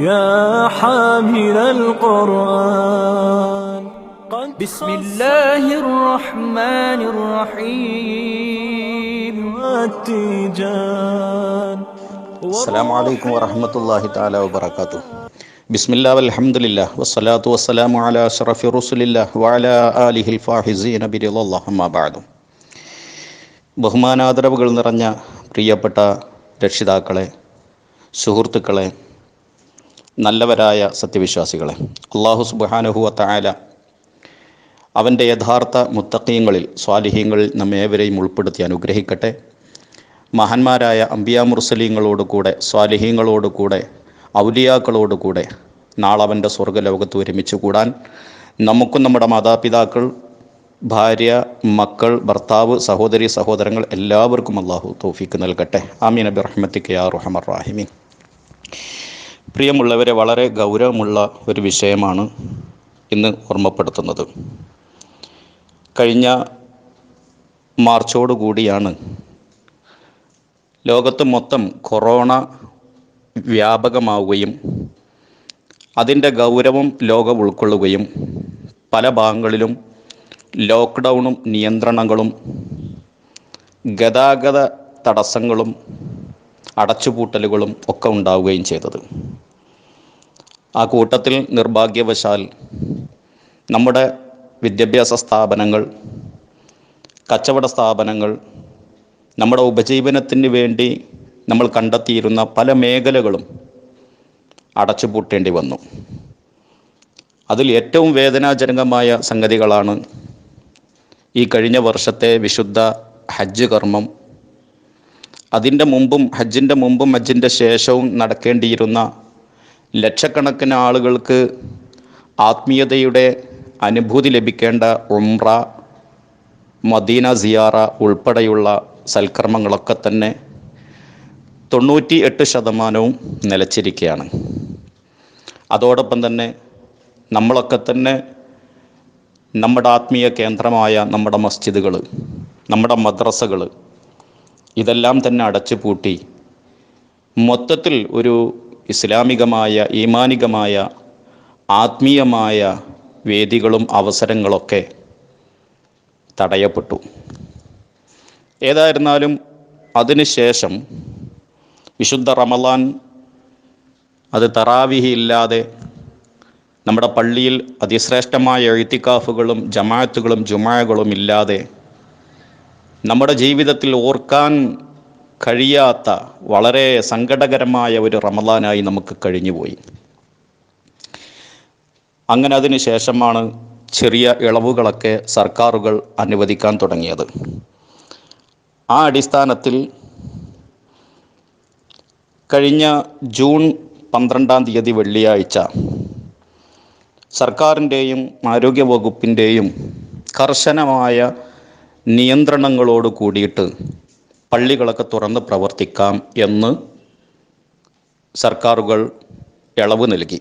يا حامل القرآن بسم الله الرحمن الرحيم والتيجان السلام عليكم ورحمة الله تعالى وبركاته بسم الله والحمد لله والصلاة والسلام على أشرف رسل الله وعلى آله الفاحزين برضا الله أما بعد ബഹുമാനാദരവുകൾ നിറഞ്ഞ പ്രിയപ്പെട്ട രക്ഷിതാക്കളെ സുഹൃത്തുക്കളെ നല്ലവരായ സത്യവിശ്വാസികളെ. അള്ളാഹു സുബാനുഹുവ തായാല അവന്റെ യഥാർത്ഥ മുത്തക്കീങ്ങളിൽ സ്വാലിഹ്യങ്ങളിൽ നമ്മേവരെയും ഉൾപ്പെടുത്തി അനുഗ്രഹിക്കട്ടെ. മഹാന്മാരായ അംബിയ മുർസലീങ്ങളോട് കൂടെ സ്വാലിഹീങ്ങളോട് കൂടെ ഔലിയാക്കളോട് കൂടെ നാളവന്റെ സ്വർഗലോകത്ത് ഒരുമിച്ച് കൂടാൻ നമുക്കും നമ്മുടെ മാതാപിതാക്കൾ ഭാര്യ മക്കൾ ഭർത്താവ് സഹോദരി സഹോദരങ്ങൾ എല്ലാവർക്കും അള്ളാഹു തോഫിക്ക് നൽകട്ടെ. ആമീൻ. അബി റഹ്മത്തിക്ക് യാ റാഹിമീൻ. പ്രിയമുള്ളവരെ വളരെ ഗൗരവമുള്ള ഒരു വിഷയമാണ് ഇന്ന് ഓർമ്മപ്പെടുത്തുന്നത്. കഴിഞ്ഞ മാർച്ചോടുകൂടിയാണ് ലോകത്ത് മൊത്തം കൊറോണ വ്യാപകമാവുകയും അതിന്റെ ഗൗരവം ലോകം ഉൾക്കൊള്ളുകയും പല ഭാഗങ്ങളിലും ലോക്ക്ഡൗണും നിയന്ത്രണങ്ങളും ഗതാഗത തടസ്സങ്ങളും അടച്ചുപൂട്ടലുകളും ഒക്കെ ഉണ്ടാവുകയും ചെയ്തത്. ആ കൂട്ടത്തിൽ നിർഭാഗ്യവശാൽ നമ്മുടെ വിദ്യാഭ്യാസ സ്ഥാപനങ്ങൾ കച്ചവട സ്ഥാപനങ്ങൾ നമ്മുടെ ഉപജീവനത്തിന് വേണ്ടി നമ്മൾ കണ്ടെത്തിയിരുന്ന പല മേഖലകളും അടച്ചുപൂട്ടേണ്ടി വന്നു. അതിൽ ഏറ്റവും വേദനാജനകമായ സംഗതികളാണ് ഈ കഴിഞ്ഞ വർഷത്തെ വിശുദ്ധ ഹജ്ജ് കർമ്മം അതിന്റെ മുമ്പും ഹജ്ജിന്റെ മുമ്പും ഹജ്ജിന്റെ ശേഷവും നടക്കേണ്ടിയിരുന്ന ലക്ഷക്കണക്കിന് ആളുകൾക്ക് ആത്മീയതയുടെ അനുഭൂതി ലഭിക്കേണ്ട ഉംറ മദീന സിയാറ ഉൾപ്പെടെയുള്ള സൽക്കർമ്മങ്ങളൊക്കെ തന്നെ തൊണ്ണൂറ്റി എട്ട് ശതമാനവും നിലച്ചിരിക്കുകയാണ്. അതോടൊപ്പം തന്നെ നമ്മളൊക്കെ തന്നെ നമ്മുടെ ആത്മീയ കേന്ദ്രമായ നമ്മുടെ മസ്ജിദുകൾ നമ്മുടെ മദ്രസകൾ ഇതെല്ലാം തന്നെ അടച്ചുപൂട്ടി. മൊത്തത്തിൽ ഒരു ഇസ്ലാമികമായ ഈമാനികമായ ആത്മീയമായ വേദികളും അവസരങ്ങളൊക്കെ തടയപ്പെട്ടു. ഏതായിരുന്നാലും അതിനുശേഷം വിശുദ്ധ റമലാൻ അത് തറാവിഹി ഇല്ലാതെ നമ്മുടെ പള്ളിയിൽ അതിശ്രേഷ്ഠമായ എഴുത്തിക്കാഫുകളും ജമാഅത്തുകളും ജുമാകളും ഇല്ലാതെ നമ്മുടെ ജീവിതത്തിൽ ഓർക്കാൻ കഴിയാത്ത വളരെ സങ്കടകരമായ ഒരു റമദാനായി നമുക്ക് കഴിഞ്ഞുപോയി. അങ്ങനെ അതിന് ശേഷമാണ് ചെറിയ ഇളവുകളൊക്കെ സർക്കാരുകൾ അനുവദിക്കാൻ തുടങ്ങിയത്. ആ അടിസ്ഥാനത്തിൽ കഴിഞ്ഞ ജൂൺ പന്ത്രണ്ടാം തീയതി വെള്ളിയാഴ്ച സർക്കാരിന്റെയും ആരോഗ്യവകുപ്പിന്റെയും കർശനമായ നിയന്ത്രണങ്ങളോട് കൂടിയിട്ട് പള്ളികളൊക്കെ തുറന്ന് പ്രവർത്തിക്കാം എന്ന് സർക്കാരുകൾ ഇളവ് നൽകി.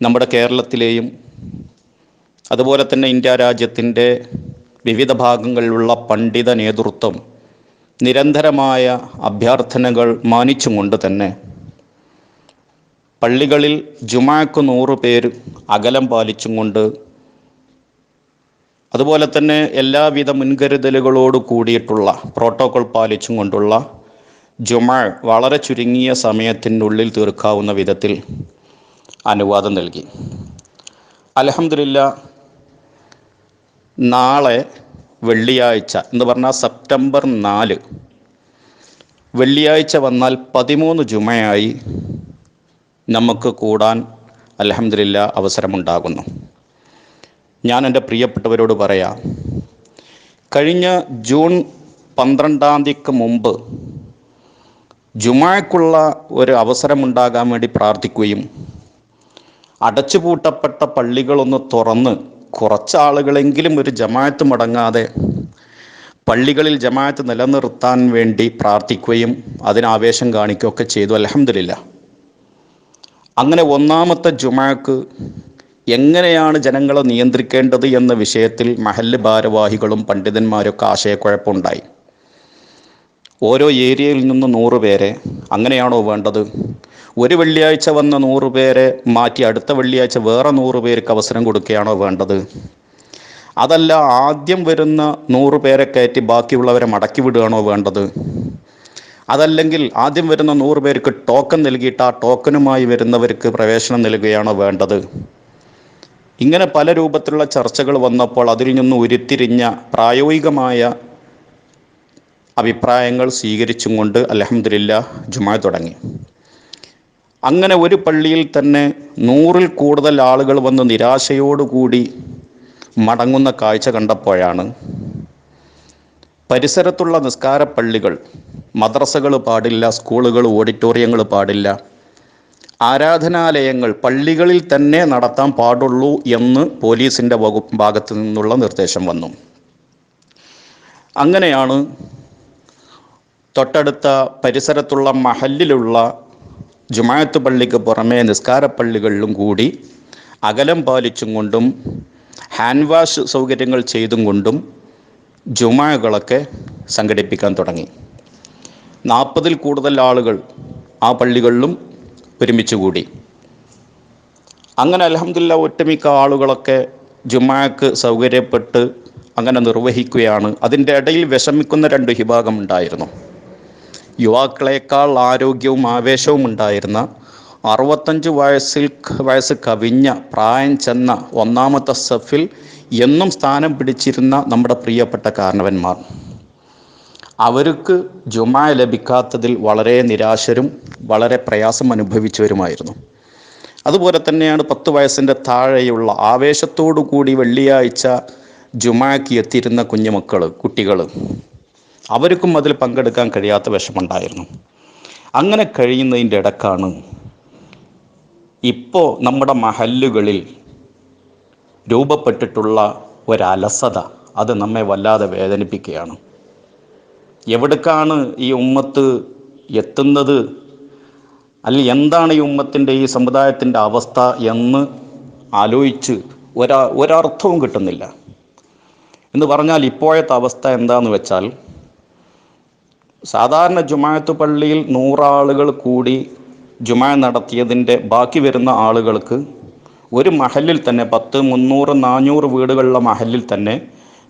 നമ്മുടെ കേരളത്തിലെയും അതുപോലെ തന്നെ ഇന്ത്യ രാജ്യത്തിന്റെ വിവിധ ഭാഗങ്ങളിലുള്ള പണ്ഡിത നേതൃത്വം നിരന്തരമായ അഭ്യർത്ഥനകൾ മാനിച്ചുകൊണ്ട് തന്നെ പള്ളികളിൽ ജുമാക്ക് നൂറ് പേര് അകലം പാലിച്ചും കൊണ്ട് അതുപോലെ തന്നെ എല്ലാവിധ മുൻകരുതലുകളോട് കൂടിയിട്ടുള്ള പ്രോട്ടോകോൾ പാലിച്ചും കൊണ്ടുള്ള ജുമാ വളരെ ചുരുങ്ങിയ സമയത്തിനുള്ളിൽ തീർക്കാവുന്ന വിധത്തിൽ അനുവാദം നൽകി. അലഹമില്ല നാളെ വെള്ളിയാഴ്ച എന്ന് പറഞ്ഞാൽ സെപ്റ്റംബർ നാല്. വെള്ളിയാഴ്ച വന്നാൽ പതിമൂന്ന് ജുമയായി നമുക്ക് കൂടാൻ അലഹമില്ല അവസരമുണ്ടാകുന്നു. ഞാൻ എന്റെ പ്രിയപ്പെട്ടവരോട് പറയാം കഴിഞ്ഞ ജൂൺ പന്ത്രണ്ടാം തീയതിക്ക് മുമ്പ് ജുമാക്കുള്ള ഒരു അവസരമുണ്ടാകാൻ വേണ്ടി പ്രാർത്ഥിക്കുകയും അടച്ചുപൂട്ടപ്പെട്ട പള്ളികളൊന്ന് തുറന്ന് കുറച്ചാളുകളെങ്കിലും ഒരു ജമായത്ത് മുടങ്ങാതെ പള്ളികളിൽ ജമായത്ത് നിലനിർത്താൻ വേണ്ടി പ്രാർത്ഥിക്കുകയും അതിന് ആവേശം കാണിക്കുകയൊക്കെ ചെയ്തു. അലഹമില്ല അങ്ങനെ ഒന്നാമത്തെ ജുമാക്ക് എങ്ങനെയാണ് ജനങ്ങളെ നിയന്ത്രിക്കേണ്ടത് എന്ന വിഷയത്തിൽ മഹല്ല് ഭാരവാഹികളും പണ്ഡിതന്മാരൊക്കെ ആശയക്കുഴപ്പമുണ്ടായി. ഓരോ ഏരിയയിൽ നിന്ന് നൂറ് പേരെ അങ്ങനെയാണോ വേണ്ടത്? ഒരു വെള്ളിയാഴ്ച വന്ന നൂറ് പേരെ മാറ്റി അടുത്ത വെള്ളിയാഴ്ച വേറെ നൂറ് പേർക്ക് അവസരം കൊടുക്കുകയാണോ വേണ്ടത്? അതല്ല ആദ്യം വരുന്ന നൂറ് പേരെ കയറ്റി ബാക്കിയുള്ളവരെ മടക്കി വിടുകയാണോ വേണ്ടത്? അതല്ലെങ്കിൽ ആദ്യം വരുന്ന നൂറ് പേർക്ക് ടോക്കൺ നൽകിയിട്ട് ആ ടോക്കണുമായി വരുന്നവർക്ക് പ്രവേശനം നൽകുകയാണോ വേണ്ടത്? ഇങ്ങനെ പല രൂപത്തിലുള്ള ചർച്ചകൾ വന്നപ്പോൾ അതിൽ നിന്ന് ഉരുത്തിരിഞ്ഞ പ്രായോഗികമായ അഭിപ്രായങ്ങൾ സ്വീകരിച്ചും കൊണ്ട് അലഹമില്ല ജുമാ തുടങ്ങി. അങ്ങനെ ഒരു പള്ളിയിൽ തന്നെ നൂറിൽ കൂടുതൽ ആളുകൾ വന്ന് നിരാശയോടുകൂടി മടങ്ങുന്ന കാഴ്ച കണ്ടപ്പോഴാണ് പരിസരത്തുള്ള നിസ്കാര പള്ളികൾ മദ്രസകൾ പാടില്ല സ്കൂളുകൾ ഓഡിറ്റോറിയങ്ങൾ പാടില്ല ആരാധനാലയങ്ങൾ പള്ളികളിൽ തന്നെ നടത്താൻ പാടുള്ളൂ എന്ന് പോലീസിന്റെ വകുപ്പ് ഭാഗത്ത് നിന്നുള്ള നിർദ്ദേശം വന്നു. അങ്ങനെയാണ് തൊട്ടടുത്ത പരിസരത്തുള്ള മഹല്ലിലുള്ള ജുമായത്ത് പള്ളിക്ക് പുറമേ നിസ്കാര പള്ളികളിലും കൂടി അകലം പാലിച്ചും കൊണ്ടും ഹാൻഡ് വാഷ് സൗകര്യങ്ങൾ ചെയ്തും കൊണ്ടും ജുമാകളൊക്കെ സംഘടിപ്പിക്കാൻ തുടങ്ങി. നാൽപ്പതിൽ കൂടുതൽ ആളുകൾ ആ പള്ളികളിലും ഒരുമിച്ച് കൂടി അങ്ങനെ അലഹമില്ല ഒട്ടുമിക്ക ആളുകളൊക്കെ ജുമാക്ക് സൗകര്യപ്പെട്ട് അങ്ങനെ നിർവഹിക്കുകയാണ്. അതിന്റെ ഇടയിൽ വിഷമിക്കുന്ന രണ്ട് വിഭാഗം ഉണ്ടായിരുന്നു. യുവാക്കളെക്കാൾ ആരോഗ്യവും ആവേശവും ഉണ്ടായിരുന്ന അറുപത്തഞ്ച് വയസ്സിൽ വയസ്സ് കവിഞ്ഞ പ്രായം ചെന്ന ഒന്നാമത്തെ സഫിൽ എന്നും സ്ഥാനം പിടിച്ചിരുന്ന നമ്മുടെ പ്രിയപ്പെട്ട കാരണവന്മാർ. അവർക്ക് ജുമാ ലഭിക്കാത്തതിൽ വളരെ നിരാശരും വളരെ പ്രയാസം അനുഭവിച്ചവരുമായിരുന്നു. അതുപോലെ തന്നെയാണ് പത്ത് വയസ്സിന്റെ താഴെയുള്ള ആവേശത്തോടു കൂടി വെള്ളിയാഴ്ച ജുമാക്ക് എത്തിയിരുന്ന കുഞ്ഞുമക്കൾ കുട്ടികൾ അവർക്കും അതിൽ പങ്കെടുക്കാൻ കഴിയാത്ത വിഷമുണ്ടായിരുന്നു അങ്ങനെ കഴിയുന്നതിന്റെ ഇടക്കാണ് ഇപ്പോൾ നമ്മുടെ മഹല്ലുകളിൽ രൂപപ്പെട്ടിട്ടുള്ള ഒരലസത അത് നമ്മെ വല്ലാതെ വേദനിപ്പിക്കുകയാണ്. എവിടേക്കാണ് ഈ ഉമ്മത്ത് എത്തുന്നത്? അല്ലെങ്കിൽ എന്താണ് ഈ ഉമ്മത്തിന്റെ ഈ സമുദായത്തിന്റെ അവസ്ഥ എന്ന് ആലോചിച്ച് ഒരാ ഒരർത്ഥവും കിട്ടുന്നില്ല. എന്ന് പറഞ്ഞാൽ ഇപ്പോഴത്തെ അവസ്ഥ എന്താണെന്ന് വെച്ചാൽ സാധാരണ ജുമായത്ത് പള്ളിയിൽ നൂറാളുകൾ കൂടി ജുമാ നടത്തിയതിന്റെ ബാക്കി വരുന്ന ആളുകൾക്ക് ഒരു മഹലിൽ തന്നെ പത്ത് മുന്നൂറ് നാനൂറ് വീടുകളുള്ള മഹലിൽ തന്നെ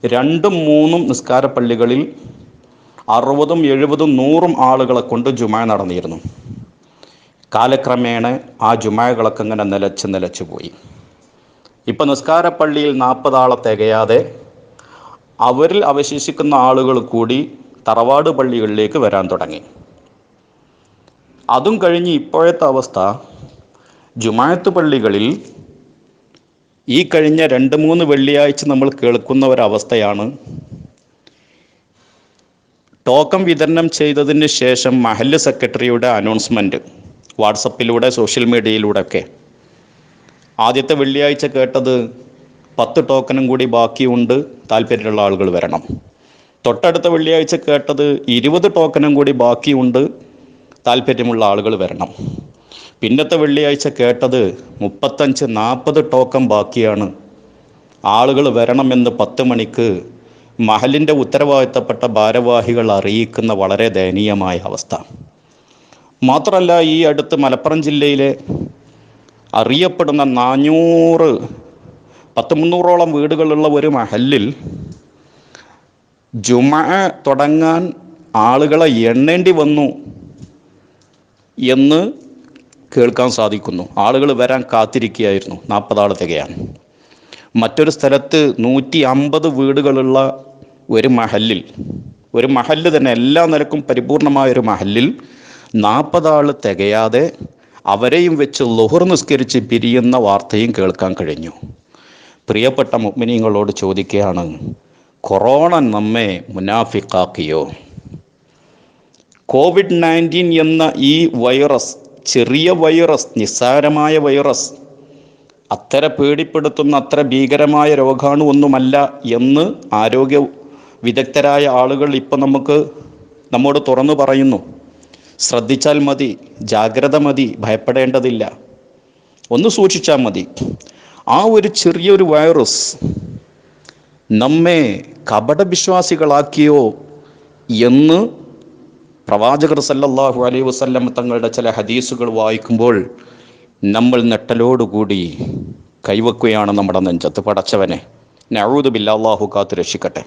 രണ്ടും മൂന്നും നിസ്കാര പള്ളികളിൽ അറുപതും എഴുപതും നൂറും ആളുകളെ കൊണ്ട് ജുമാ നടന്നിരുന്നു. കാലക്രമേണ ആ ജുമാകളൊക്കെ ഇങ്ങനെ നിലച്ച് നിലച്ചു പോയി. ഇപ്പം നിസ്കാരപ്പള്ളിയിൽ നാൽപ്പതാളെ തികയാതെ അവരിൽ അവശേഷിക്കുന്ന ആളുകൾ കൂടി തറവാട് പള്ളികളിലേക്ക് വരാൻ തുടങ്ങി. അതും കഴിഞ്ഞ് ഇപ്പോഴത്തെ അവസ്ഥ ജുമായത്ത് പള്ളികളിൽ ഈ കഴിഞ്ഞ രണ്ട് മൂന്ന് വെള്ളിയാഴ്ച നമ്മൾ കേൾക്കുന്ന ഒരവസ്ഥയാണ് ടോക്കൺ വിതരണം ചെയ്തതിന് ശേഷം മഹല്ല് സെക്രട്ടറിയുടെ അനൗൺസ്മെന്റ് വാട്സപ്പിലൂടെ സോഷ്യൽ മീഡിയയിലൂടെ ഒക്കെ ആദ്യത്തെ വെള്ളിയാഴ്ച കേട്ടത് പത്ത് ടോക്കണും കൂടി ബാക്കിയുണ്ട് താല്പര്യമുള്ള ആളുകൾ വരണം. തൊട്ടടുത്ത വെള്ളിയാഴ്ച കേട്ടത് ഇരുപത് ടോക്കണും കൂടി ബാക്കിയുണ്ട് താല്പര്യമുള്ള ആളുകൾ വരണം. പിന്നത്തെ വെള്ളിയാഴ്ച കേട്ടത് മുപ്പത്തഞ്ച് നാൽപ്പത് ടോക്കൺ ബാക്കിയാണ് ആളുകൾ വരണമെന്ന് പത്ത് മണിക്ക് മഹലിന്റെ ഉത്തരവാദിത്തപ്പെട്ട ഭാരവാഹികൾ അറിയിക്കുന്ന വളരെ ദയനീയമായ അവസ്ഥ. മാത്രമല്ല ഈ അടുത്ത് മലപ്പുറം ജില്ലയിലെ അറിയപ്പെടുന്ന നാനൂറ് പത്ത് മുന്നൂറോളം വീടുകളുള്ള ഒരു മഹലിൽ ജുമ തുടങ്ങാൻ ആളുകളെ എണ്ണേണ്ടി വന്നു എന്ന് കേൾക്കാൻ സാധിക്കുന്നു. ആളുകൾ വരാൻ കാത്തിരിക്കുകയായിരുന്നു. നാൽപ്പതാൾ തികയാൻ മറ്റൊരു സ്ഥലത്ത് നൂറ്റി അമ്പത് വീടുകളുള്ള ഒരു മഹലിൽ ഒരു മഹല്ല് തന്നെ എല്ലാ നിലക്കും പരിപൂർണമായ ഒരു മഹല്ലിൽ നാൽപ്പതാൾ തികയാതെ അവരെയും വെച്ച് ലുഹർ നിസ്കരിച്ച് പിരിയുന്ന വാർത്തയും കേൾക്കാൻ കഴിഞ്ഞു. പ്രിയപ്പെട്ട മുഗ്മിനിങ്ങളോട് ചോദിക്കുകയാണ് കൊറോണ നമ്മെ മുനാഫിക്കാക്കിയോ? കോവിഡ് നയന്റീൻ എന്ന ഈ വൈറസ് ചെറിയ വൈറസ് നിസ്സാരമായ വൈറസ് അത്ര പേടിപ്പെടുത്തുന്ന അത്ര ഭീകരമായ രോഗാണു ഒന്നുമല്ല എന്ന് ആരോഗ്യ വിദഗ്ധരായ ആളുകൾ ഇപ്പം നമുക്ക് നമ്മോട് തുറന്നു പറയുന്നു. ശ്രദ്ധിച്ചാൽ മതി ജാഗ്രത മതി ഭയപ്പെടേണ്ടതില്ല. ഒന്ന് സൂക്ഷിച്ചാൽ മതി. ആ ഒരു ചെറിയൊരു വൈറസ് നമ്മെ കപടവിശ്വാസികളാക്കിയോ എന്ന് പ്രവാചകർ സല്ലല്ലാഹു അലൈഹി വസല്ലം തങ്ങളുടെ ചില ഹദീസുകൾ വായിക്കുമ്പോൾ നമ്മൾ നെട്ടലോടുകൂടി കൈവെക്കുകയാണ് നമ്മുടെ നെഞ്ചത്ത്. പടച്ചവനെ നഴുതു ബില്ലാഹു കാത്ത് രക്ഷിക്കട്ടെ.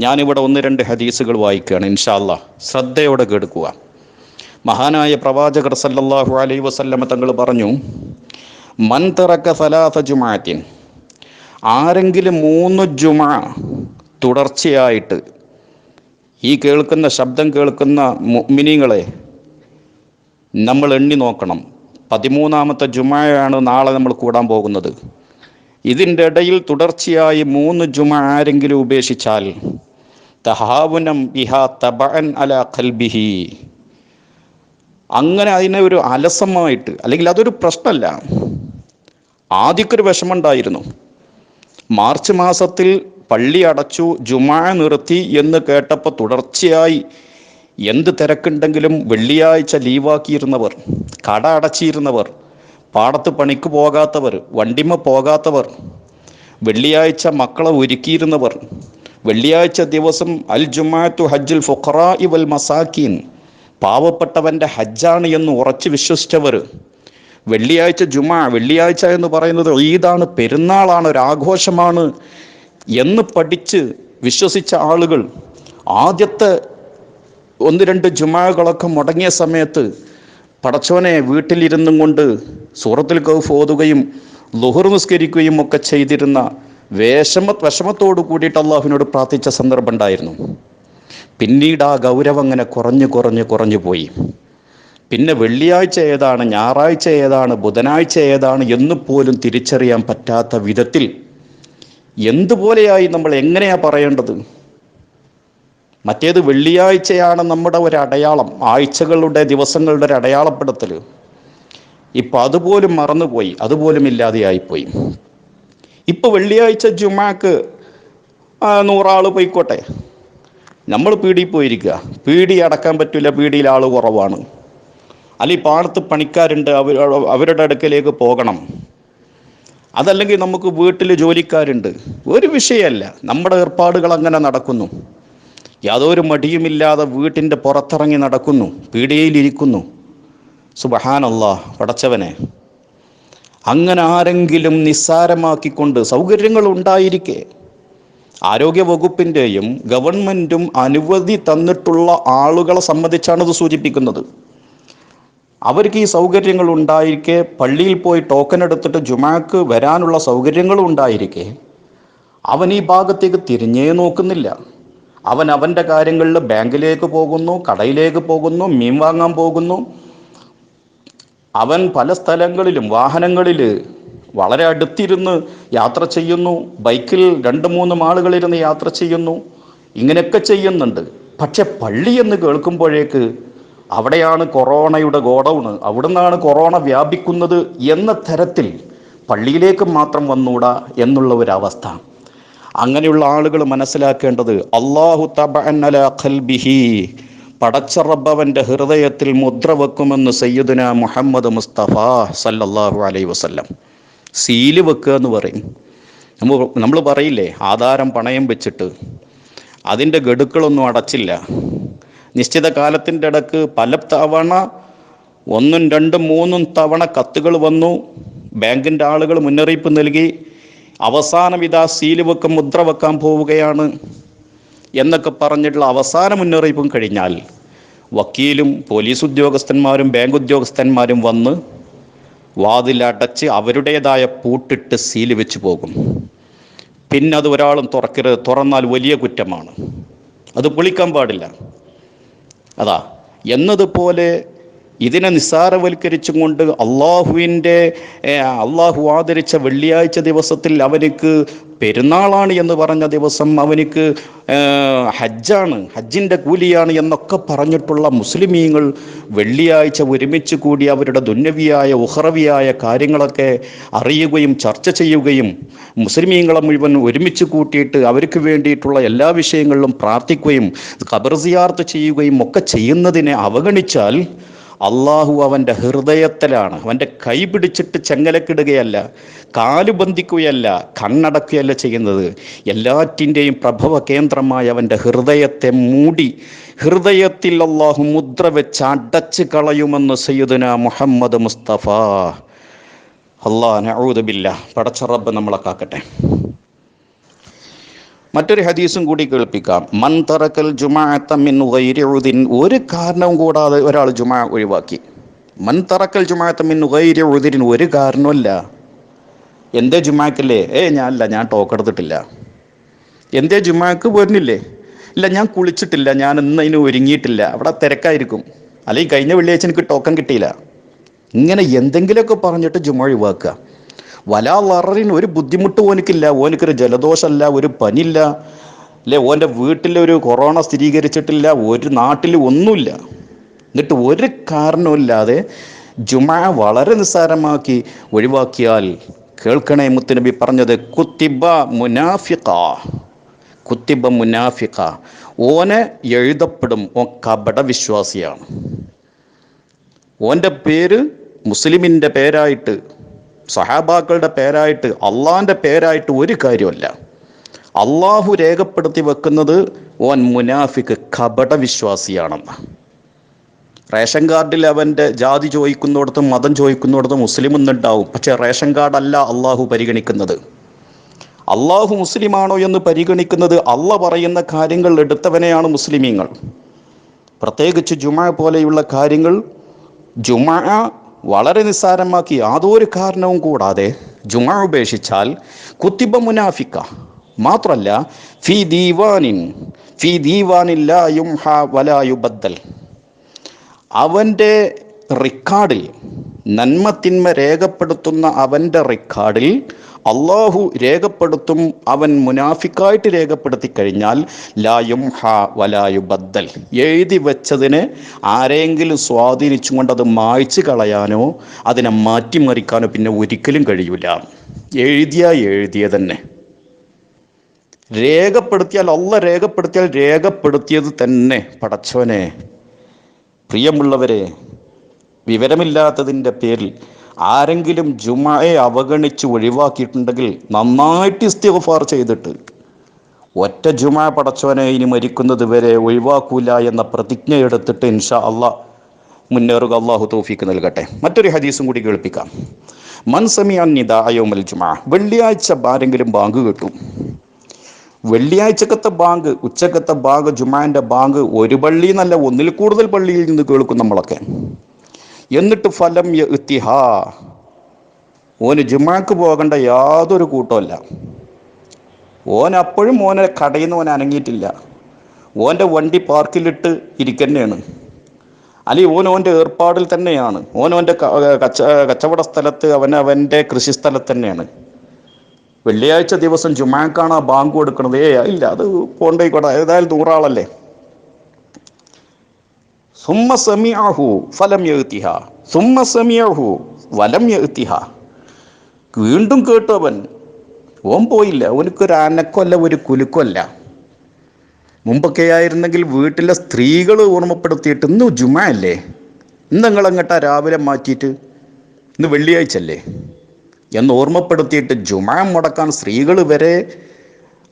ഞാനിവിടെ ഒന്ന് രണ്ട് ഹദീസുകൾ വായിക്കുകയാണ് ഇൻഷാല്ല ശ്രദ്ധയോടെ കേൾക്കുക. മഹാനായ പ്രവാചകർ സല്ലല്ലാഹു അലൈ വസല്ലമ തങ്ങൾ പറഞ്ഞു മൻ തറക്ക സലാസ ആരെങ്കിലും മൂന്ന് ജുമ തുടർച്ചയായിട്ട് ഈ കേൾക്കുന്ന ശബ്ദം കേൾക്കുന്ന മിനിങ്ങളെ നമ്മൾ എണ്ണി നോക്കണം. പതിമൂന്നാമത്തെ ജുമായാണ് നാളെ നമ്മൾ കൂടാൻ പോകുന്നത്. ഇതിന്റെ ഇടയിൽ തുടർച്ചയായി മൂന്ന് ജുമ ആരെങ്കിലും ഉപേക്ഷിച്ചാൽ തഹാവുനം ബിഹ തബൻ അല ഖൽബിഹി. അങ്ങനെ അതിനെ ഒരു അലസമായിട്ട് അല്ലെങ്കിൽ അതൊരു പ്രശ്നമല്ല. ആദ്യക്കൊരു വിഷമമുണ്ടായിരുന്നു. മാർച്ച് മാസത്തിൽ പള്ളി അടച്ചു ജുമാ നിർത്തി എന്ന് കേട്ടപ്പോൾ തുടർച്ചയായി എന്ത് തിരക്കുണ്ടെങ്കിലും വെള്ളിയാഴ്ച ലീവാക്കിയിരുന്നവർ കട അടച്ചിരുന്നവർ പാടത്ത് പണിക്ക് പോകാത്തവർ വണ്ടിമ പോകാത്തവർ വെള്ളിയാഴ്ച മക്കളെ ഒരുക്കിയിരുന്നവർ വെള്ളിയാഴ്ച ദിവസം അൽ ജുമാത്തു ഹജ്ജുൽ ഫുഖറാ ഇവൽ മസാക്കീൻ പാവപ്പെട്ടവന്റെ ഹജ്ജാണ് എന്ന് ഉറച്ചു വിശ്വസിച്ചവർ. വെള്ളിയാഴ്ച ജുമാ വെള്ളിയാഴ്ച എന്ന് പറയുന്നത് ഈദാണ് പെരുന്നാളാണ് ഒരാഘോഷമാണ് എന്ന് പഠിച്ച് വിശ്വസിച്ച ആളുകൾ ആദ്യത്തെ ഒന്ന് രണ്ട് ജുമാകളൊക്കെ മുടങ്ങിയ സമയത്ത് പടച്ചോനെ വീട്ടിലിരുന്നും കൊണ്ട് സൂറത്തിൽ കൗഫ് ഓതുകയും ലുഹർ നിസ്കരിക്കുകയും ഒക്കെ ചെയ്തിരുന്ന വേഷമ വിഷമത്തോടു കൂടിയിട്ട് അള്ളാഹുവിനോട് പ്രാർത്ഥിച്ച സന്ദർഭം ഉണ്ടായിരുന്നു. പിന്നീട് ആ ഗൗരവം അങ്ങനെ കുറഞ്ഞു കുറഞ്ഞു കുറഞ്ഞു പോയി. പിന്നെ വെള്ളിയാഴ്ച ഏതാണ് ഞായറാഴ്ച ഏതാണ് ബുധനാഴ്ച ഏതാണ് എന്ന് പോലും തിരിച്ചറിയാൻ പറ്റാത്ത വിധത്തിൽ എന്തുപോലെയായി നമ്മൾ എങ്ങനെയാ പറയേണ്ടത്? മറ്റേത് വെള്ളിയാഴ്ചയാണ് നമ്മുടെ ഒരു അടയാളം ആഴ്ചകളുടെ ദിവസങ്ങളുടെ ഒരു അടയാളപ്പെടുത്തൽ ഇപ്പം അതുപോലും മറന്നുപോയി അതുപോലും ഇല്ലാതെയായിപ്പോയി. ഇപ്പോൾ വെള്ളിയാഴ്ച ജുമാക്ക് നൂറാൾ പോയിക്കോട്ടെ. നമ്മൾ പീടിയിൽ പോയിരിക്കുക പീടി അടക്കാൻ പറ്റില്ല പീടിയിൽ ആൾ കുറവാണ്. അല്ലെങ്കിൽ പാടത്ത് പണിക്കാരുണ്ട് അവർ അവരുടെ അടുക്കലേക്ക് പോകണം. അതല്ലെങ്കിൽ നമുക്ക് വീട്ടിൽ ജോലിക്കാരുണ്ട്. ഒരു വിഷയമല്ല നമ്മുടെ ഏർപ്പാടുകൾ അങ്ങനെ നടക്കുന്നു. യാതൊരു മടിയുമില്ലാതെ വീട്ടിന്റെ പുറത്തിറങ്ങി നടക്കുന്നു പീടികയിലിരിക്കുന്നു. സുബഹാനല്ലാ പടച്ചവനെ. അങ്ങനെ ആരെങ്കിലും നിസ്സാരമാക്കിക്കൊണ്ട് സൗകര്യങ്ങൾ ഉണ്ടായിരിക്കെ. ആരോഗ്യ വകുപ്പിന്റെയും ഗവൺമെന്റും അനുമതി തന്നിട്ടുള്ള ആളുകളെ സംബന്ധിച്ചാണ് ഇത് സൂചിപ്പിക്കുന്നത്. അവർക്ക് ഈ സൗകര്യങ്ങൾ ഉണ്ടായിരിക്കെ പള്ളിയിൽ പോയി ടോക്കൺ എടുത്തിട്ട് ജുമാക്ക് വരാനുള്ള സൗകര്യങ്ങളും ഉണ്ടായിരിക്കെ. അവൻ ഈ ഭാഗത്തേക്ക് തിരിഞ്ഞേ നോക്കുന്നില്ല. അവൻ അവന്റെ കാര്യങ്ങളിൽ ബാങ്കിലേക്ക് പോകുന്നു കടയിലേക്ക് പോകുന്നു മീൻ വാങ്ങാൻ പോകുന്നു. അവൻ പല സ്ഥലങ്ങളിലും വാഹനങ്ങളിൽ വളരെ അടുത്തിരുന്ന് യാത്ര ചെയ്യുന്നു. ബൈക്കിൽ രണ്ട് മൂന്ന് ആളുകളിരുന്ന് യാത്ര ചെയ്യുന്നു. ഇങ്ങനെയൊക്കെ ചെയ്യുന്നുണ്ട്. പക്ഷെ പള്ളി എന്ന് കേൾക്കുമ്പോഴേക്ക് അവിടെയാണ് കൊറോണയുടെ ഗോഡൗണ് അവിടുന്നാണ് കൊറോണ വ്യാപിക്കുന്നത് എന്ന തരത്തിൽ പള്ളിയിലേക്ക് മാത്രം വന്നൂടാ എന്നുള്ള ഒരവസ്ഥ. അങ്ങനെയുള്ള ആളുകൾ മനസ്സിലാക്കേണ്ടത് അള്ളാഹു ഖൽബിഹി. പടച്ച റബ്ബവന്റെ ഹൃദയത്തിൽ മുദ്ര വെക്കുമെന്ന് സയ്യിദുന മുഹമ്മദ് മുസ്തഫ സല്ലല്ലാഹു അലൈ വസല്ലം. സീൽ വെക്കുക എന്ന് പറയും. നമ്മൾ നമ്മൾ പറയില്ലേ ആധാരം പണയം വെച്ചിട്ട് അതിന്റെ ഗഡുക്കളൊന്നും അടച്ചില്ല. നിശ്ചിത കാലത്തിന്റെ ഇടയ്ക്ക് പല തവണ ഒന്നും രണ്ടും മൂന്നും തവണ കത്തുകൾ വന്നു. ബാങ്കിന്റെ ആളുകൾ മുന്നറിയിപ്പ് നൽകി. അവസാനം ഇതാ സീൽ വെക്കും മുദ്ര വെക്കാൻ പോവുകയാണ് എന്നൊക്കെ പറഞ്ഞിട്ടുള്ള അവസാന മുന്നറിയിപ്പും കഴിഞ്ഞാൽ വക്കീലും പോലീസ് ഉദ്യോഗസ്ഥന്മാരും ബാങ്ക് ഉദ്യോഗസ്ഥന്മാരും വന്ന് വാതിലടച്ച് അവരുടേതായ പൂട്ടിട്ട് സീൽ വെച്ച് പോകും. പിന്നെ അത് ഒരാളും തുറക്കരുത് തുറന്നാൽ വലിയ കുറ്റമാണ്. അത് പൊളിക്കാൻ പാടില്ല. അതാ എന്നതുപോലെ ഇതിനെ നിസ്സാരവൽക്കരിച്ചും കൊണ്ട് അള്ളാഹുവിന്റെ അള്ളാഹു ആദരിച്ച വെള്ളിയാഴ്ച ദിവസത്തിൽ അവനിക്ക് പെരുന്നാളാണ് എന്ന് പറഞ്ഞ ദിവസം അവനിക്ക് ഹജ്ജാണ് ഹജ്ജിന്റെ കൂലിയാണ് എന്നൊക്കെ പറഞ്ഞിട്ടുള്ള മുസ്ലിമീങ്ങൾ വെള്ളിയാഴ്ച ഒരുമിച്ച് കൂടി അവരുടെ ദുന്നവിയായ ഉഹറവിയായ കാര്യങ്ങളൊക്കെ അറിയുകയും ചർച്ച ചെയ്യുകയും മുസ്ലിമീങ്ങളെ മുഴുവൻ ഒരുമിച്ച് കൂട്ടിയിട്ട് അവർക്ക് വേണ്ടിയിട്ടുള്ള എല്ലാ വിഷയങ്ങളിലും പ്രാർത്ഥിക്കുകയും ഖബർ സിയാർത്ത് ചെയ്യുകയും ഒക്കെ ചെയ്യുന്നതിനെ അവഗണിച്ചാൽ അള്ളാഹു അവന്റെ ഹൃദയത്തിലാണ്. അവന്റെ കൈ പിടിച്ചിട്ട് ചെങ്ങലക്കിടുകയല്ല കാൽ ബന്ധിക്കുകയല്ല കണ്ണടക്കുകയല്ല ചെയ്യുന്നത്. എല്ലാറ്റിന്റെയും പ്രഭവ കേന്ദ്രമായ അവന്റെ ഹൃദയത്തെ മൂടി ഹൃദയത്തിൽ അള്ളാഹു മുദ്ര വെച്ച് അടച്ച് കളയുമെന്ന് സയ്യിദുന മുഹമ്മദ് മുസ്തഫ. അള്ളാഹ് നൗദബില്ല പടച്ചറബ് നമ്മളെ കാക്കട്ടെ. മറ്റൊരു ഹദീസും കൂടി കേൾപ്പിക്കാം. മൻ തറക്കൽ ജുമാഅത്ത മിൻ ഗൈരി ഉദിൻ. ഒരു കാരണവും കൂടാതെ ഒരാൾ ജുമാ ഒഴിവാക്കി. മൻ തറക്കൽ ജുമാഅത്ത മിൻ ഗൈരി ഉദിൻ. ഒരു കാരണമല്ല എന്തേ ജുമാക്കല്ലേ? ഏ ഞാനല്ല ഞാൻ ടോക്ക് എടുത്തിട്ടില്ല. എന്തേ ജുമാക്ക് വരുന്നില്ലേ ഇല്ല ഞാൻ കുളിച്ചിട്ടില്ല. ഞാൻ ഇന്ന് അതിന് ഒരുങ്ങിയിട്ടില്ല. അവിടെ തിരക്കായിരിക്കും. അല്ലെങ്കിൽ കഴിഞ്ഞ വെള്ളിയാഴ്ച എനിക്ക് ടോക്കൺ കിട്ടിയില്ല. ഇങ്ങനെ എന്തെങ്കിലുമൊക്കെ പറഞ്ഞിട്ട് ജുമ ഒഴിവാക്കുക. വലാ ഒരു ബുദ്ധിമുട്ട് ഓനിക്കില്ല. ഓനിക്കൊരു ജലദോഷമല്ല ഒരു പനില്ല അല്ലെ ഓന്റെ വീട്ടിൽ ഒരു കൊറോണ സ്ഥിരീകരിച്ചിട്ടില്ല ഒരു നാട്ടിൽ ഒന്നുമില്ല. എന്നിട്ട് ഒരു കാരണമില്ലാതെ ജുമ വളരെ നിസ്സാരമാക്കി ഒഴിവാക്കിയാൽ കേൾക്കണേ മുത്തുനബി പറഞ്ഞത് കുത്തിബ മുനാഫിക്ക കുത്തിബ മുനാഫിക്ക ഓനെ എഴുതപ്പെടും ഓ കപട വിശ്വാസിയാണ്. ഓന്റെ പേര് മുസ്ലിമിന്റെ പേരായിട്ട് സഹാബാക്കളുടെ പേരായിട്ട് അള്ളാന്റെ പേരായിട്ട് ഒരു കാര്യമല്ല അള്ളാഹു രേഖപ്പെടുത്തി വെക്കുന്നത് ഓൻ മുനാഫിക്ക് കപട വിശ്വാസിയാണെന്ന്. റേഷൻ കാർഡിൽ അവന്റെ ജാതി ചോദിക്കുന്നിടത്തും മതം ചോദിക്കുന്നിടത്തും മുസ്ലിം എന്നുണ്ടാവും പക്ഷേ റേഷൻ കാർഡല്ല അള്ളാഹു പരിഗണിക്കുന്നത്. അള്ളാഹു മുസ്ലിമാണോ എന്ന് പരിഗണിക്കുന്നത് അള്ള പറയുന്ന കാര്യങ്ങൾ എടുത്തവനെയാണ് മുസ്ലിമീങ്ങൾ. പ്രത്യേകിച്ച് ജുമ പോലെയുള്ള കാര്യങ്ങൾ ജുമ വളരെ നിസ്സാരമാക്കി യാതൊരു കാരണവും കൂടാതെ ജുമാ ഉപേക്ഷിച്ചാൽ കുത്തിബ മുനാഫിക്ക. മാത്രല്ല ഫി ദീവാനിൻ ഫി ദീവാനില്ലായും ഹ വലായുബദ്ദൽ അവന്റെ റിക്കാർഡിൽ നന്മത്തിന്മ രേഖപ്പെടുത്തുന്ന അവന്റെ റെക്കോർഡിൽ അള്ളാഹു രേഖപ്പെടുത്തും അവൻ മുനാഫിക്കായിട്ട് രേഖപ്പെടുത്തി കഴിഞ്ഞാൽ ലായും ഹ വലായു ബദ്ദൽ എഴുതി വെച്ചതിന് ആരെങ്കിലും സ്വാധീനിച്ചുകൊണ്ട് അത് മായ്ച്ചു കളയാനോ അതിനെ മാറ്റിമറിക്കാനോ പിന്നെ ഒരിക്കലും കഴിയില്ല എഴുതിയ എഴുതിയ തന്നെ രേഖപ്പെടുത്തിയാൽ അല്ല രേഖപ്പെടുത്തിയാൽ രേഖപ്പെടുത്തിയത് തന്നെ. പടച്ചോനെ പ്രിയമുള്ളവരെ വിവരമില്ലാത്തതിന്റെ പേരിൽ ആരെങ്കിലും ജുമയെ അവഗണിച്ച് ഒഴിവാക്കിയിട്ടുണ്ടെങ്കിൽ നന്നായിട്ട് ഇസ്തിഫാർ ചെയ്തിട്ട് ഒറ്റ ജുമ പടച്ചവനെ ഇനി മരിക്കുന്നത് വരെ ഒഴിവാക്കൂല എന്ന പ്രതിജ്ഞ എടുത്തിട്ട് ഇൻഷാ അള്ളാഹ് മുന്നേറുക അള്ളാഹു തോഫിക്ക് നൽകട്ടെ. മറ്റൊരു ഹദീസും കൂടി കേൾപ്പിക്കാം. മൻസമിയാൻ നിദായോമൽ ജുമ. വെള്ളിയാഴ്ച ആരെങ്കിലും ബാങ്ക് കിട്ടും? വെള്ളിയാഴ്ചക്കത്തെ ബാങ്ക് ഉച്ചക്കത്തെ ബാങ്ക് ജുമാന്റെ ബാങ്ക് ഒരു പള്ളി എന്നല്ല ഒന്നിൽ കൂടുതൽ പള്ളിയിൽ നിന്ന് കേൾക്കും നമ്മളൊക്കെ. എന്നിട്ട് ഫലം ഇത്തിഹ. ഓന് ജുമാക്ക് പോകേണ്ട യാതൊരു കൂട്ടമല്ല ഓൻ അപ്പോഴും ഓനെ കടയിൽ നിന്ന് ഓൻ അനങ്ങിയിട്ടില്ല. ഓന്റെ വണ്ടി പാർക്കിലിട്ട് ഇരിക്കുന്നതാണ് അല്ലെങ്കിൽ ഓൻ ഓന്റെ ഏർപ്പാടിൽ തന്നെയാണ്. ഓൻ ഓന്റെ കച്ച കച്ചവട സ്ഥലത്ത് അവൻ അവന്റെ കൃഷി സ്ഥലത്ത് തന്നെയാണ്. വെള്ളിയാഴ്ച ദിവസം ജുമാക്കാണ് ആ ബാങ്ക് കൊടുക്കുന്നത് ഏ ഇല്ല അത് പോണ്ടേക്കോട്ടെ ഏതായാലും നൂറാളല്ലേ? ഫലം വലം വീണ്ടും കേട്ടു അവൻ ഓൻ പോയില്ല അവനക്കൊരു അനക്കൊല്ല ഒരു കുലുക്കൊല്ല. മുമ്പൊക്കെ ആയിരുന്നെങ്കിൽ വീട്ടിലെ സ്ത്രീകൾ ഓർമ്മപ്പെടുത്തിയിട്ട് ഇന്ന് ജുമ അല്ലേ? ഇന്ന് നിങ്ങൾ അങ്ങോട്ടാ രാവിലെ മാറ്റിയിട്ട്? ഇന്ന് വെള്ളിയാഴ്ച അല്ലേ എന്ന് ഓർമ്മപ്പെടുത്തിയിട്ട് ജുമ മുടക്കാൻ സ്ത്രീകൾ വരെ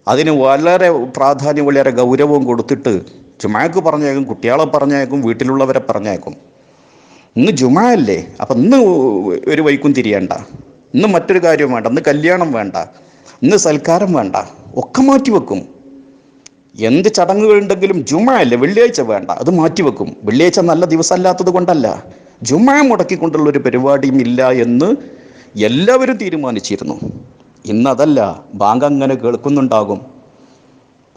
അതിന് വളരെ പ്രാധാന്യം വളരെ ഗൗരവവും കൊടുത്തിട്ട് ജുമാക്ക് പറഞ്ഞേക്കും കുട്ടികളെ പറഞ്ഞേക്കും വീട്ടിലുള്ളവരെ പറഞ്ഞേക്കും ഇന്ന് ജുമാ അല്ലേ? അപ്പം ഇന്ന് ഒരു വൈക്കും തിരിയണ്ട. ഇന്ന് മറ്റൊരു കാര്യം വേണ്ട. ഇന്ന് കല്യാണം വേണ്ട. ഇന്ന് സൽക്കാരം വേണ്ട. ഒക്കെ മാറ്റി വെക്കും. എന്ത് ചടങ്ങുകളുണ്ടെങ്കിലും ജുമാ അല്ലേ? വെള്ളിയാഴ്ച വേണ്ട. അത് മാറ്റി വെക്കും. വെള്ളിയാഴ്ച നല്ല ദിവസം അല്ലാത്തത് കൊണ്ടല്ല. ജുമാ മുടക്കിക്കൊണ്ടുള്ള ഒരു പരിപാടിയും ഇല്ല എന്ന് എല്ലാവരും തീരുമാനിച്ചിരുന്നു. ഇന്നതല്ല ബാങ്ക് അങ്ങനെ കേൾക്കുന്നുണ്ടാകും.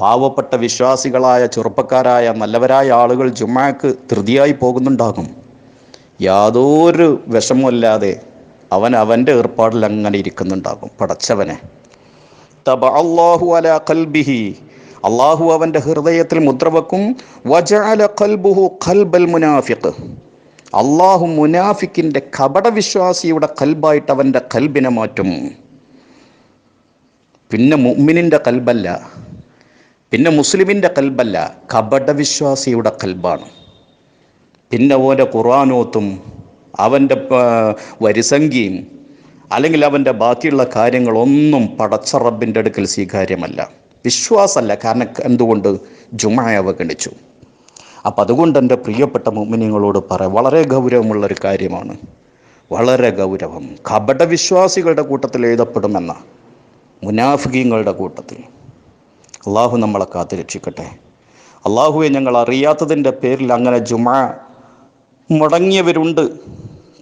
പാവപ്പെട്ട വിശ്വാസികളായ ചെറുപ്പക്കാരായ നല്ലവരായ ആളുകൾ ജുമാക്ക് ധൃതിയായി പോകുന്നുണ്ടാകും. യാതൊരു വിഷമമില്ലാതെ അവൻ അവന്റെ ഏർപ്പാടിൽ അങ്ങനെ ഇരിക്കുന്നുണ്ടാകും. പടച്ചവനെ. തബ അള്ളാഹു അല കൽബിഹി അള്ളാഹു അവന്റെ ഹൃദയത്തിൽ മുദ്രവെക്കും വജഅല കൽബുഹു ഖൽബൽ മുനാഫിഖ്. അള്ളാഹു മുനാഫിക്കിന്റെ കപടവിശ്വാസിയുടെ കൽബായിട്ട് അവന്റെ കൽബിനെ മാറ്റും. പിന്നെ മുഅ്മിനിന്റെ കൽബല്ല പിന്നെ മുസ്ലിമിന്റെ കൽബല്ല കപടവിശ്വാസിയുടെ കൽബാണ്. പിന്നെ ഓന്റെ ഖുറാനോത്തും അവന്റെ വരിസംഖ്യയും അല്ലെങ്കിൽ അവന്റെ ബാക്കിയുള്ള കാര്യങ്ങളൊന്നും പടച്ച റബ്ബിന്റെ അടുക്കൽ സ്വീകാര്യമല്ല. വിശ്വാസമല്ല കാരണം എന്തുകൊണ്ട്? ജുമായ അവഗണിച്ചു. അപ്പം അതുകൊണ്ട് എന്റെ പ്രിയപ്പെട്ട മുമ്മിനിങ്ങളോട് പറയാം വളരെ ഗൗരവമുള്ളൊരു കാര്യമാണ്. വളരെ ഗൗരവം. കപടവിശ്വാസികളുടെ കൂട്ടത്തിൽ എഴുതപ്പെടുമെന്ന മുനാഫികങ്ങളുടെ കൂട്ടത്തിൽ. അള്ളാഹു നമ്മളെ കാത്തു രക്ഷിക്കട്ടെ. അള്ളാഹുവെ ഞങ്ങൾ അറിയാത്തതിന്റെ പേരിൽ അങ്ങനെ ജുമാ മുടങ്ങിയവരുണ്ട്.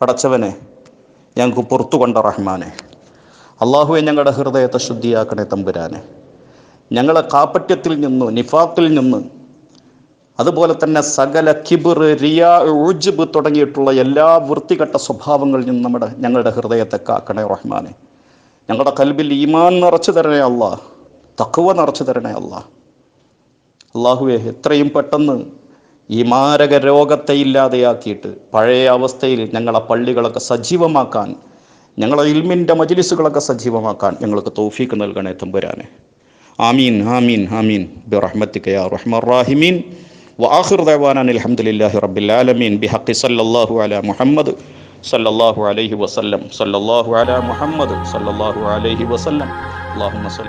പടച്ചവനെ ഞങ്ങൾക്ക് പുറത്തു കൊണ്ട റഹ്മാനെ. അള്ളാഹുവെ ഞങ്ങളുടെ ഹൃദയത്തെ ശുദ്ധിയാക്കണേ തമ്പുരാനെ. ഞങ്ങളെ കാപ്പറ്റ്യത്തിൽ നിന്ന് നിഫാത്തിൽ നിന്ന് അതുപോലെ തന്നെ സകല കിബിർ റിയ ഊജുബ് തുടങ്ങിയിട്ടുള്ള എല്ലാ വൃത്തികെട്ട സ്വഭാവങ്ങളിൽ നിന്നും നമ്മുടെ ഞങ്ങളുടെ ഹൃദയത്തെ കാക്കണേ റഹ്മാനെ. ഞങ്ങളുടെ കൽബിൽ ഈമാൻ നിറച്ചു തരണേ അല്ല തക്കുവ നിറച്ചു തരണേ അല്ല അള്ളാഹുവെ എത്രയും പെട്ടെന്ന് ഈ മാരക രോഗത്തെ ഇല്ലാതെയാക്കിയിട്ട് പഴയ അവസ്ഥയിൽ ഞങ്ങളെ പള്ളികളൊക്കെ സജീവമാക്കാൻ ഞങ്ങളെ ഇൽമിൻ്റെ മജിലിസുകളൊക്കെ സജീവമാക്കാൻ ഞങ്ങൾക്ക് തൗഫീക്ക് നൽകണേ തമ്പുരാനെ ആമീൻ ആമീൻ ആമീൻ ബിറഹ്മത്തിക യാ റഹ്മർ റാഹിമീൻ وآخر دعوانا أن الحمد لله رب العالمين بحق صلى الله على محمد صلى الله عليه وسلم صلى الله على محمد صلى الله عليه وسلم اللهم صل